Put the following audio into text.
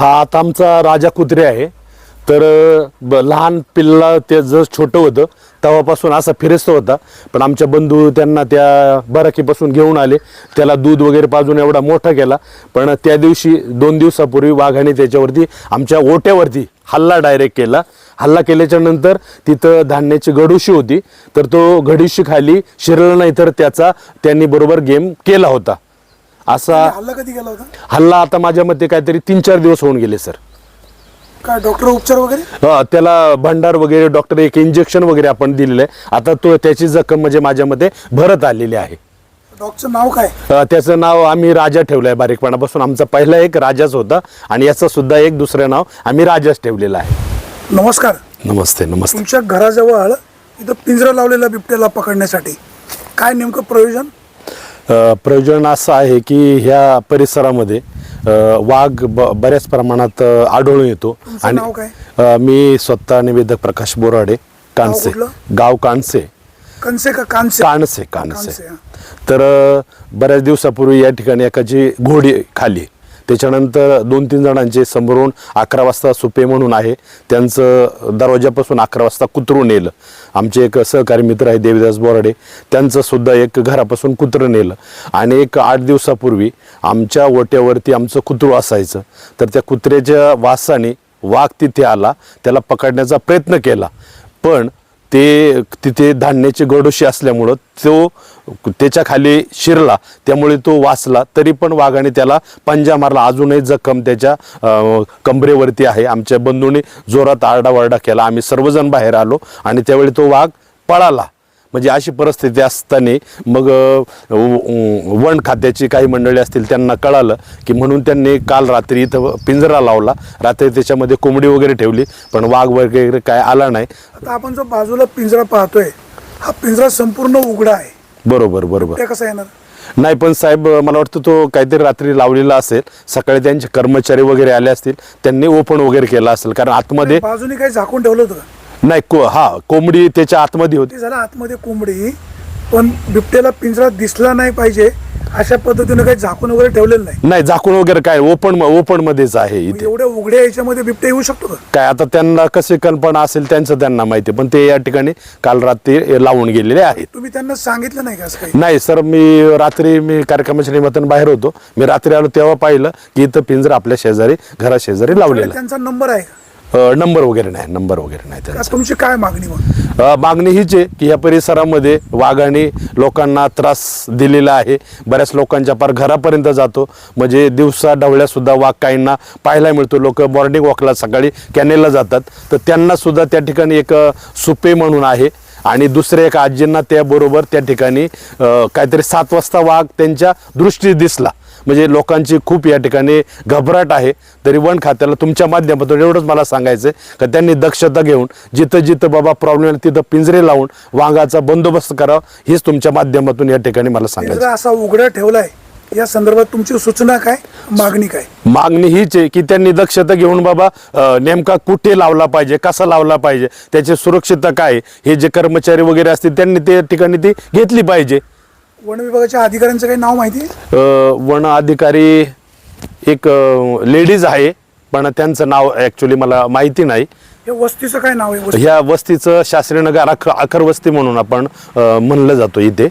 हा आता आमचा राजा कुत्रे आहे. तर ब- लहान पिल्ला ते जर छोटं होतं तेव्हापासून असा फिरस्त होता. पण आमच्या बंधू त्यांना त्या बराकीपासून घेऊन आले. त्याला दूध वगैरे पाजून एवढा मोठा केला. पण त्या दिवशी दोन दिवसापूर्वी वाघाने त्याच्यावरती आमच्या ओट्यावरती हल्ला डायरेक्ट केला. हल्ला केल्याच्यानंतर तिथं धान्याची गडूशी होती. तर तो घडीशी खाली शिरला नाही तर त्याचा त्यांनी बरोबर गेम केला होता. असा हल्ला कधी गेला होता? हल्ला आता माझ्या मते काहीतरी तीन चार दिवस होऊन गेले सर. काय डॉक्टर उपचार वगैरे? हा, त्याला भंडार वगैरे डॉक्टर एक इंजेक्शन वगैरे आपण दिलेलं आहे. आता तो त्याची जखम म्हणजे माझ्या मते भरत आलेली आहे. डॉक्टरचं नाव काय? अ, त्याचं नाव आम्ही राजा ठेवलं आहे बारीकपणापासून. आमचा पहिला एक राजाच होता आणि याचं सुद्धा एक दुसरं नाव आम्ही राजाच ठेवलेलं आहे. नमस्कार. नमस्ते नमस्ते. तुमच्या घराजवळ इथं पिंजरा लावलेला बिबट्याला पकडण्यासाठी. काय नेमकं प्रयोजन? प्रयोजन असं आहे की ह्या परिसरामध्ये वाघ ब बऱ्याच प्रमाणात आढळून येतो? अ, मी स्वतः निवेदक प्रकाश बोराडे कानसे? गाव कानसे कनसे का कानसे कानसे कानसे. तर बऱ्याच दिवसापूर्वी या ठिकाणी एकाची घोडी खाली त्याच्यानंतर दोन तीन जणांचे समोरून अकरा वाजता सुपे म्हणून आहे. त्यांचं दरवाजापासून अकरा वाजता कुत्रू नेलं. आमचे एक सहकारी मित्र आहे देवीदास बोराडे. त्यांचं सुद्धा एक घरापासून कुत्रं नेलं. आणि एक आठ दिवसापूर्वी आमच्या ओट्यावरती आमचं कुत्रू असायचं. तर त्या कुत्र्याच्या वासाने वाघ तिथे आला. त्याला पकडण्याचा प्रयत्न केला. पण ते तिथे धान्याची गडोशी असल्यामुळं तो त्याच्याखाली शिरला त्यामुळे तो वाचला तरी पण वाघाने त्याला पंजा मारला. अजूनही जखम त्याच्या कंबरेवरती आहे. आमच्या बंधूने जोरात आरडाओरडा केला. आम्ही सर्वजण बाहेर आलो आणि त्यावेळी तो वाघ पळाला. म्हणजे अशी परिस्थिती असताना मग वन खात्याची काही मंडळी असतील त्यांना कळालं की म्हणून त्यांनी काल रात्री इथं पिंजरा लावला. रात्री त्याच्यामध्ये कोंबडी वगैरे ठेवली पण वाघ वगैरे काय आला नाही. आता आपण जो बाजूला पिंजरा पाहतोय हा पिंजरा संपूर्ण उघडा आहे. बरोबर बरोबर. कसा येणार? नाही पण साहेब मला वाटतं तो काहीतरी रात्री लावलेला असेल. सकाळी त्यांचे कर्मचारी वगैरे आले असतील त्यांनी ओपन वगैरे केला असेल. कारण आतमध्ये बाजूने काही झाकून ठेवलं होतं. नाही को हा कोंबडी त्याच्या आतमध्ये होती. ते झालं आतमध्ये कोंबडी पण बिबट्याला पिंजरा दिसला नाही पाहिजे अशा पद्धतीने काही झाकून वगैरे ठेवलेलं नाही. नाही झाकून वगैरे काय ओपन ओपन मध्येच आहे इथे. एवढ्या उघड्या याच्यामध्ये बिबट्या येऊ शकतो का? काय आता त्यांना कशी कल्पना असेल त्यांचं त्यांना माहिती पण ते या ठिकाणी काल रात्री लावून गेलेले आहेत. तुम्ही त्यांना सांगितलं नाही का असं काही? नाही सर मी रात्री मी कार्यक्रमाच्या निमित्तानं बाहेर होतो. मी रात्री आलो तेव्हा पाहिलं की इथं पिंजरा आपल्या शेजारी घरा शेजारी लावलेला त्यांचा नंबर आहे का? आहे नंबर वगैरे नाही नंबर वगैरे नाही का त्यांचा तुमची काय मागणी मग अ, मागणी हीच आहे की या परिसरामध्ये वाघाने लोकांना त्रास दिलेला आहे. बऱ्याच लोकांच्या पार घरापर्यंत जातो. म्हणजे दिवसा ढवळ्या सुद्धा वाघ काहींना पाहायला मिळतो. लोक मॉर्निंग वॉकला सकाळी कॅनेलला जातात. तर त्यांना सुद्धा त्या ठिकाणी एक अ, सुपे म्हणून आहे. आणि दुसऱ्या एका आजींना त्याबरोबर त्या ठिकाणी अ, काहीतरी सात वाजता वाघ त्यांच्या दृष्टी दिसला. म्हणजे लोकांची खूप या ठिकाणी घबराट आहे. तरी वन खात्याला तुमच्या माध्यमातून एवढंच मला सांगायचं आहे का त्यांनी दक्षता घेऊन जिथं जिथं बाबा प्रॉब्लेम तिथं पिंजरे लावून वाघाचा बंदोबस्त करावा हीच तुमच्या माध्यमातून या ठिकाणी मला सांगायचं असा उघडा ठेवलाय या संदर्भात तुमची सूचना काय मागणी काय? मागणी हीच आहे की त्यांनी दक्षता घेऊन बाबा नेमका कुठे लावला पाहिजे कसा लावला पाहिजे त्याची सुरक्षितता काय आहे, हे जे कर्मचारी वगैरे असतील त्यांनी ते ठिकाणी ती घेतली पाहिजे. वन विभागाच्या अधिकाऱ्यांचं काही नाव माहिती आहे? अ, वन अधिकारी एक लेडीज आहे पण त्यांचं नाव ॲक्च्युली मला माहिती नाही. वस्तीचं काय नाव आहे? वस्ती? ह्या वस्तीचं शास्त्रीनगर अख अखर वस्ती म्हणून आपण अ, म्हणलं जातो इथे.